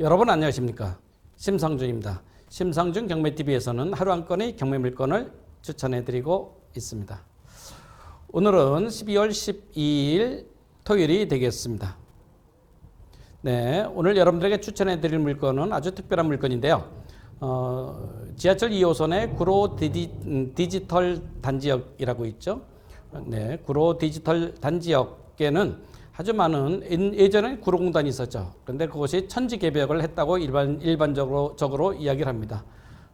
여러분 안녕하십니까? 심상준입니다. 심상준 경매TV에서는 하루 한 건의 경매 물건을 추천해드리고 있습니다. 오늘은 12월 12일 토요일이 되겠습니다. 네, 오늘 여러분들에게 추천해드릴 물건은 아주 특별한 물건인데요. 어, 지하철 2호선의 구로 디지, 음, 디지털 단지역이라고 있죠. 네, 구로 디지털 단지역에는 인- 예전에 구로공단이 있었죠. 그런데 그것이 천지 개벽을 했다고 일반 일반적으로 적으로 이야기를 합니다.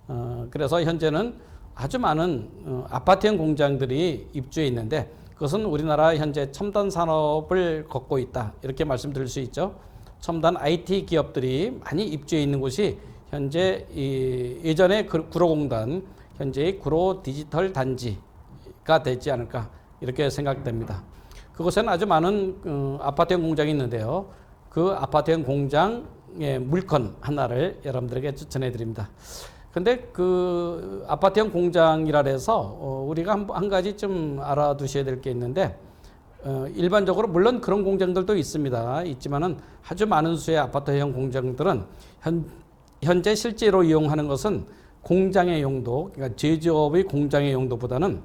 어, 그래서 현재는 아주 많은 어, 아파트형 공장들이 입주해 있는데 그것은 우리나라 현재 첨단 산업을 걷고 있다 이렇게 말씀드릴 수 있죠. 첨단 IT 기업들이 많이 입주해 있는 곳이 현재 이 예전에 그 구로공단 현재의 구로 디지털 단지가 되지 않을까 이렇게 생각됩니다. 그곳에는 아주 많은 어, 아파트형 공장이 있는데요. 그 아파트형 공장의 물건 하나를 여러분들에게 추천해 드립니다. 근데 그 아파트형 공장이라 해서 어, 우리가 한, 한 가지 좀 알아두셔야 될 게 있는데 어, 일반적으로 물론 그런 공장들도 있습니다. 있지만은 아주 많은 수의 아파트형 공장들은 현, 현재 실제로 이용하는 것은 공장의 용도, 그러니까 제조업의 공장의 용도보다는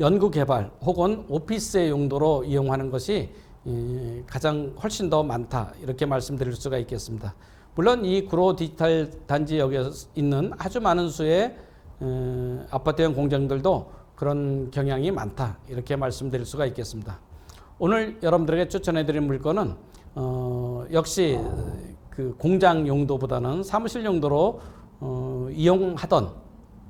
연구 개발 혹은 오피스의 용도로 이용하는 것이 이, 가장 훨씬 더 많다 이렇게 말씀드릴 수가 있겠습니다. 물론 이 구로 디지털 단지역에 있는 아주 많은 수의 에, 아파트형 공장들도 그런 경향이 많다 이렇게 말씀드릴 수가 있겠습니다. 오늘 여러분들에게 추천해드릴 물건은 어, 역시 그 공장 용도보다는 사무실 용도로 어, 이용하던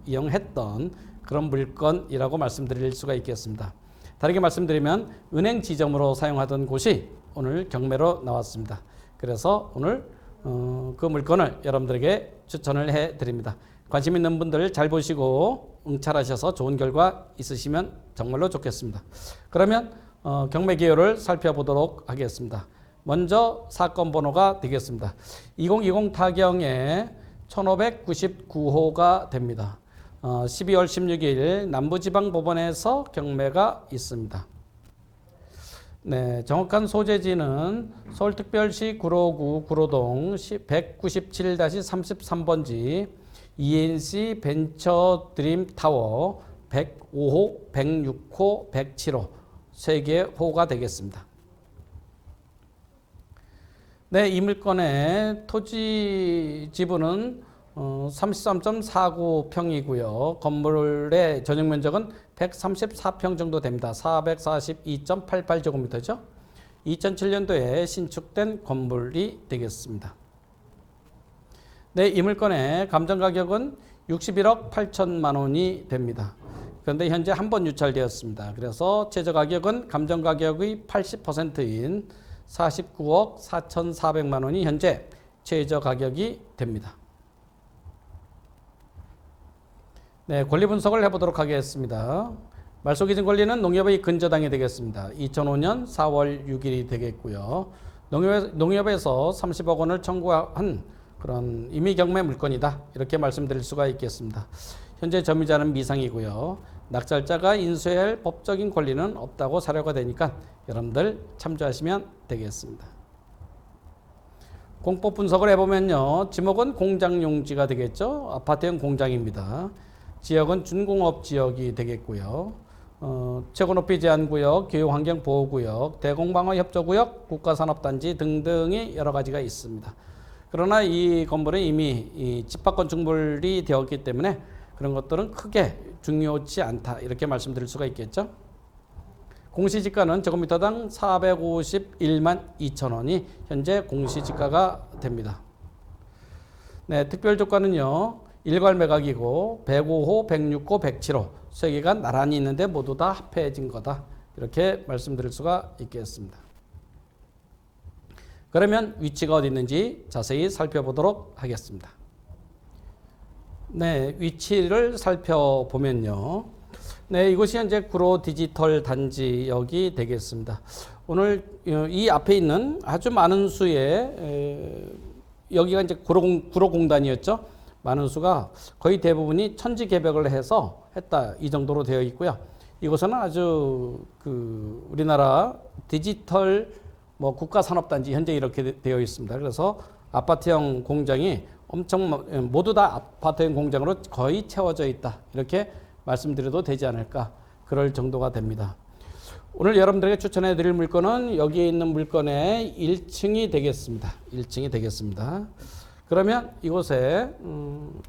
이용했던 그런 물건이라고 말씀드릴 수가 있겠습니다. 다르게 말씀드리면 은행 지점으로 사용하던 곳이 오늘 경매로 나왔습니다. 그래서 오늘 어, 그 물건을 여러분들에게 추천을 해 드립니다. 관심 있는 분들 잘 보시고 응찰하셔서 좋은 결과 있으시면 정말로 좋겠습니다. 그러면 어, 경매 기호를 살펴보도록 하겠습니다. 먼저 사건 번호가 되겠습니다. 2020 타경에 1599호가 됩니다. 어, 12월 16일 남부지방법원에서 경매가 있습니다. 네, 정확한 소재지는 서울특별시 구로구 구로동 197-33번지 ENC 벤처 드림 타워 105호, 106호, 107호 세 개의 호가 되겠습니다. 네, 이 물건의 토지 지분은 어, 33.49평이고요. 건물의 전용 면적은 134평 정도 됩니다. 442.88제곱미터죠. 2007년도에 신축된 건물이 되겠습니다. 네, 이 물건의 감정 가격은 61억 8천만 원이 됩니다. 그런데 현재 한 번 유찰되었습니다. 그래서 최저 가격은 감정 가격의 80%인 49억 4,400만 원이 현재 최저 가격이 됩니다. 네, 권리 분석을 해보도록 하겠습니다. 말소기준 권리는 농협의 근저당이 되겠습니다. 2005년 4월 6일이 되겠고요. 농협, 농협 에서 30억 원을 청구한 그런 임의 경매 물건이다. 이렇게 말씀드릴 수가 있겠습니다. 현재 점유자는 미상이고요. 낙찰자가 인수해야 할 법적인 권리는 없다고 사료가 되니까 여러분들 참조하시면 되겠습니다. 공법 분석을 해보면요. 지목은 공장 용지가 되겠죠. 아파트형 공장입니다. 지역은 준공업 지역이 되겠고요. 어, 최고 높이 제한구역, 교육환경보호구역, 대공방어 협조구역, 국가산업단지 등등이 여러 가지가 있습니다. 그러나 이 건물은 이미 이 집합건축물이 되었기 때문에 그런 것들은 크게 중요치 않다 이렇게 말씀드릴 수가 있겠죠. 공시지가는 제곱미터당 451만 2천 원이 현재 공시지가가 됩니다. 네, 특별조건은요. 일괄 매각이고 105호, 106호, 107호 세 개가 나란히 있는데 모두 다 합해진 거다. 이렇게 말씀드릴 수가 있겠습니다. 그러면 위치가 어디 있는지 자세히 살펴보도록 하겠습니다. 네, 위치를 살펴보면요. 네, 이곳이 현재 구로 디지털 단지역이 되겠습니다. 오늘 어, 이 앞에 있는 아주 많은 수의 에, 여기가 이제 구로공, 구로공단이었죠. 많은 수가 거의 대부분이 천지 개벽을 해서 했다 이 정도로 되어 있고요. 이곳은 아주 그 우리나라 디지털 뭐 국가 산업단지 현재 이렇게 되어 있습니다. 그래서 아파트형 공장이 엄청 뭐- 예, 모두 다 아파트형 공장으로 거의 채워져 있다. 이렇게 말씀드려도 되지 않을까. 그럴 정도가 됩니다. 오늘 여러분들에게 추천해 드릴 물건은 여기에 있는 물건의 1층이 되겠습니다. 1층이 되겠습니다. 그러면 이곳에 음,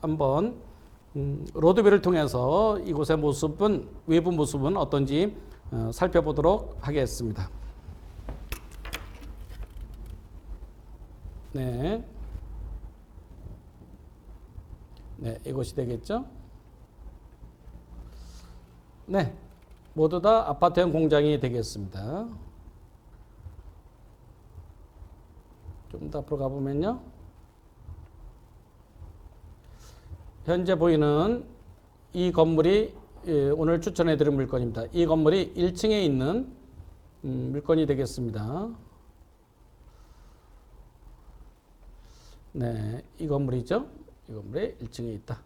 한번 음, 로드뷰를 통해서 이곳의 모습은 외부 모습은 어떤지 어, 살펴보도록 하겠습니다. 네. 네, 이곳이 되겠죠? 네. 모두 다 아파트형 공장이 되겠습니다. 좀 더 앞으로 가보면요. 현재 보이는 이 건물이 예, 오늘 추천해 드린 물건입니다. 이 건물이 1층에 있는 음, 물건이 되겠습니다. 네, 이 건물이죠. 이 건물에 1층에 있다.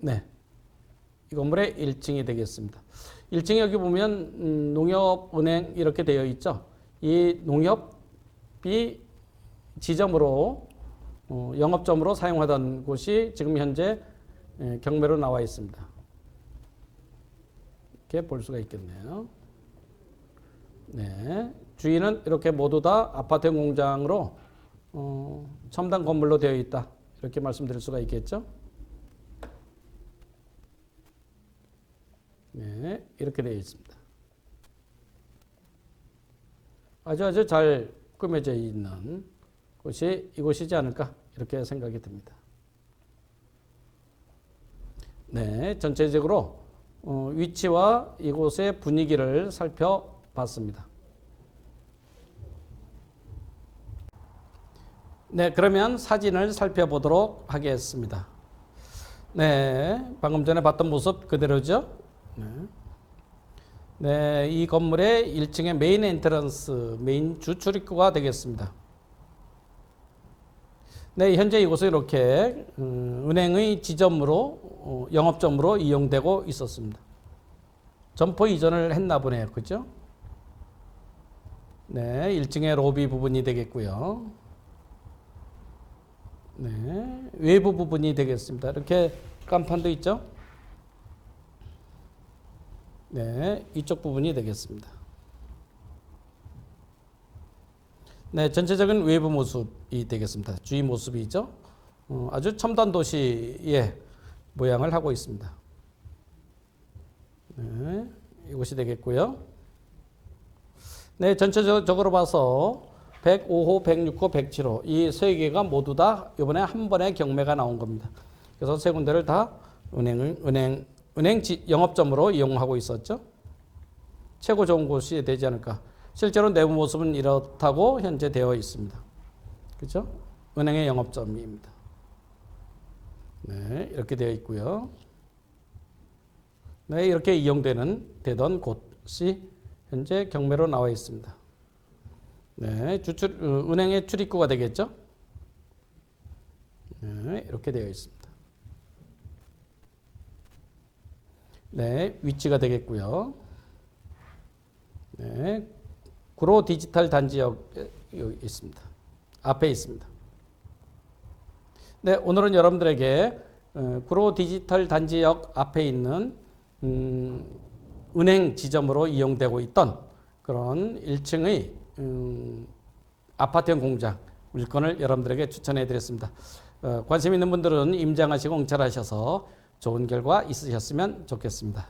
네. 이 건물의 1층이 되겠습니다. 1층에 여기 보면 음, 농협은행 이렇게 되어 있죠. 이 농협이 지점으로 어, 영업점으로 사용하던 곳이 지금 현재 예, 경매로 나와 있습니다. 이렇게 볼 수가 있겠네요. 네, 주인은 이렇게 모두 다 아파트 공장으로 어, 첨단 건물로 되어 있다. 이렇게 말씀드릴 수가 있겠죠. 네, 이렇게 되어 있습니다. 아주 아주 잘 꾸며져 있는 곳이 이곳이지 않을까 이렇게 생각이 듭니다. 네, 전체적으로 어, 위치와 이곳의 분위기를 살펴봤습니다. 네, 그러면 사진을 살펴보도록 하겠습니다. 네, 방금 전에 봤던 모습 그대로죠. 네. 네, 이 건물의 1층의 메인 엔트런스, 메인 주 출입구가 되겠습니다. 네, 현재 이곳은 이렇게 음, 은행의 지점으로 어, 영업점으로 이용되고 있었습니다. 점포 이전을 했나 보네요. 그죠? 네, 1층의 로비 부분이 되겠고요. 네, 외부 부분이 되겠습니다. 이렇게 간판도 있죠? 네, 이쪽 부분이 되겠습니다. 네, 전체적인 외부 모습이 되겠습니다. 주위 모습이죠. 어, 아주 첨단 도시의 모양을 하고 있습니다. 네, 이곳이 되겠고요. 네, 전체적으로 봐서 105호, 106호, 107호 이 세 개가 모두 다 이번에 한 번에 경매가 나온 겁니다. 그래서 세 군데를 다 은행을 은행 은행 지, 영업점으로 이용하고 있었죠. 최고 좋은 곳이 되지 않을까. 실제로 내부 모습은 이렇다고 현재 되어 있습니다. 그렇죠? 은행의 영업점입니다. 네, 이렇게 되어 있고요. 네, 이렇게 이용되는 되던 곳이 현재 경매로 나와 있습니다. 네, 주출 어, 은행의 출입구가 되겠죠? 네, 이렇게 되어 있습니다. 네, 위치가 되겠고요. 네, 구로 디지털 단지역 여기 있습니다. 앞에 있습니다. 네, 오늘은 여러분들에게 어, 구로 디지털 단지역 앞에 있는 음, 은행 지점으로 이용되고 있던 그런 1층의 음, 아파트형 공장 물건을 여러분들에게 추천해 드렸습니다. 어, 관심 있는 분들은 임장하시고 응찰하셔서 좋은 결과 있으셨으면 좋겠습니다.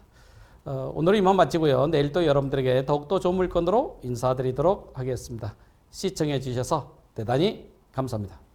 어, 오늘은 이만 마치고요. 내일 또 여러분들에게 더욱더 좋은 물건으로 인사드리도록 하겠습니다. 시청해 주셔서 대단히 감사합니다.